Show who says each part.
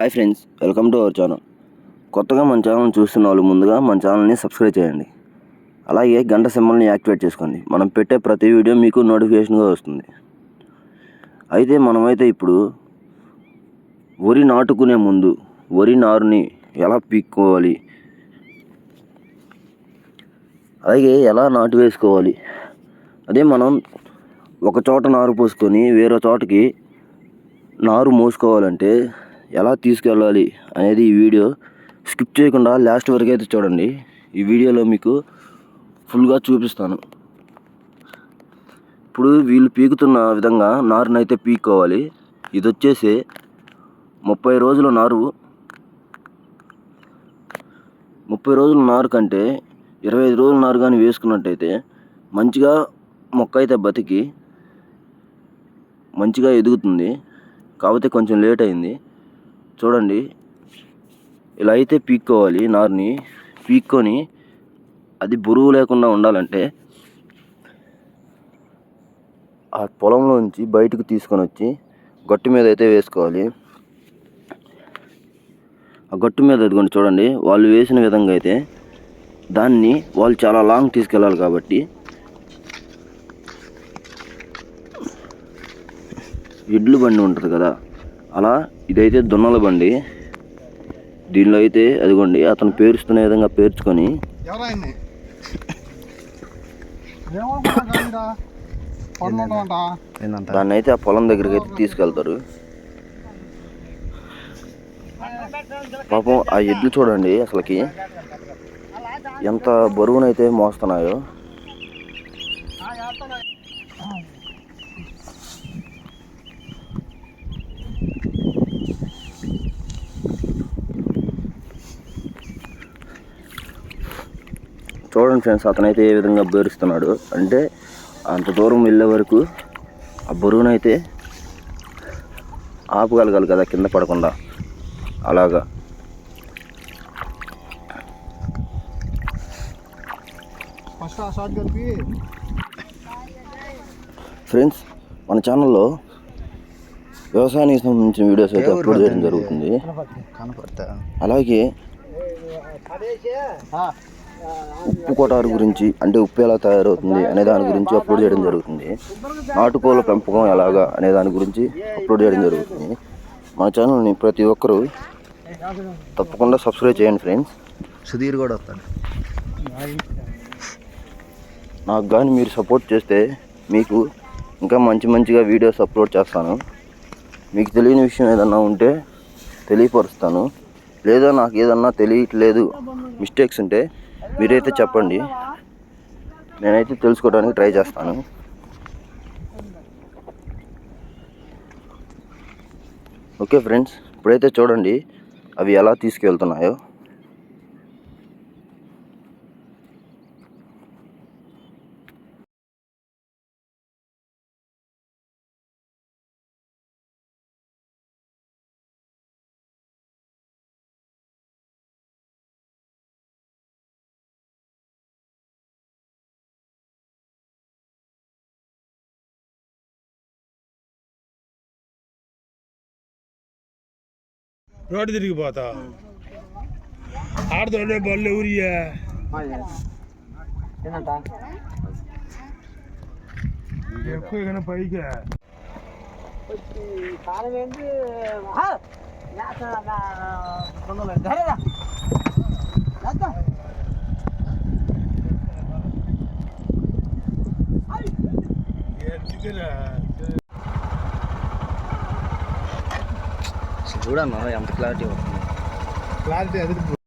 Speaker 1: Hi friends welcome to our channel కొత్తగా మన channel చూస్తున్న వాళ్ళు ముందుగా మన ఛానల్ని సబ్స్క్రైబ్ చేయండి. అలాగే గంట సింబల్ని యాక్టివేట్ చేసుకోండి. మనం పెట్టే ప్రతి వీడియో మీకు నోటిఫికేషన్గా వస్తుంది. అయితే మనమైతే ఇప్పుడు వరి నాటుకునే ముందు వరి నారుని ఎలా పీక్కోవాలి? అలాగే ఎలా నాటు వేసుకోవాలి? అదే మనం ఒక చోట నారు పోసుకొని వేరే చోటకి నారు మోసుకోవాలంటే ఎలా తీసుకెళ్ళాలి అనేది ఈ వీడియో స్కిప్ చేయకుండా లాస్ట్ వరకు అయితే చూడండి. ఈ వీడియోలో మీకు ఫుల్గా చూపిస్తాను. ఇప్పుడు వీళ్ళు పీకుతున్న విధంగా నారుని అయితే పీక్కోవాలి. ఇది వచ్చేసి ముప్పై రోజుల నారు. ముప్పై రోజుల నారు కంటే ఇరవై ఐదు రోజుల నారు కానీ వేసుకున్నట్టయితే మంచిగా మొక్క అయితే బతికి మంచిగా ఎదుగుతుంది. కాకపోతే కొంచెం లేట్ అయింది. చూడండి. ఇలా అయితే పీక్కోవాలి నార్ని. పీక్కొని అది బరువు లేకుండా ఉండాలంటే ఆ పొలంలోంచి బయటకు తీసుకొని వచ్చి గట్టు మీద అయితే వేసుకోవాలి. ఆ గట్టు మీద ఎదుగుండి చూడండి. వాళ్ళు వేసిన విధంగా అయితే దాన్ని వాళ్ళు చాలా లాంగ్ తీసుకెళ్ళాలి కాబట్టి ఎడ్లు బండి ఉంటుంది కదా. అలా ఇదైతే దున్నల బండి. దీనిలో అయితే అదిగోండి అతను పేరుస్తున్న విధంగా పేర్చుకొని. దాన్ని అయితే ఆ పొలం దగ్గరికి అయితే తీసుకెళ్తారు. పాపం ఆ ఎడ్లు చూడండి అసలుకి. ఎంత బరువునైతే మోస్తున్నాయో. చూడండి ఫ్రెండ్స్ అతనైతే ఏ విధంగా బేరుస్తున్నాడు అంటే అంత దూరం వెళ్ళే వరకు ఆ బరువునైతే ఆపగలగాలి కదా కింద పడకుండా. అలాగా. ఫ్రెండ్స్ మన ఛానల్లో వ్యవసాయానికి సంబంధించిన వీడియోస్ అయితే అప్లోడ్ చేయడం జరుగుతుంది. అలాగే ఉప్పు కొటారు గురించి అంటే ఉప్పు ఎలా తయారవుతుంది అనే దాని గురించి అప్లోడ్ చేయడం జరుగుతుంది. నాటుకోళ్ళ పెంపకం ఎలాగా అనే దాని గురించి అప్లోడ్ చేయడం జరుగుతుంది. మా ఛానల్ని ప్రతి ఒక్కరూ తప్పకుండా సబ్స్క్రైబ్ చేయండి ఫ్రెండ్స్.
Speaker 2: సుధీర్ కూడా వస్తాడు.
Speaker 1: నాకు కానీ మీరు సపోర్ట్ చేస్తే మీకు ఇంకా మంచి మంచిగా వీడియోస్ అప్లోడ్ చేస్తాను. మీకు తెలియని విషయం ఏదన్నా ఉంటే తెలియపరుస్తాను. లేదా నాకు ఏదన్నా తెలియట్లేదు మిస్టేక్స్ ఉంటే మీరైతే చెప్పండి. నేనైతే తెలుసుకోవడానికి ట్రై చేస్తాను. ఓకే ఫ్రెండ్స్ ఇప్పుడైతే చూడండి అవి ఎలా తీసుకెళ్తున్నాయో.
Speaker 3: రోడ్డు తిరిగిపోతా ఆడతోనే బళ్ళు ఊరియా ఎక్కువ కానీ పైకి ఎందుకురా?
Speaker 2: చూడన్నా ఎంత క్లారిటీ వస్తుంది.
Speaker 3: క్లారిటీ అది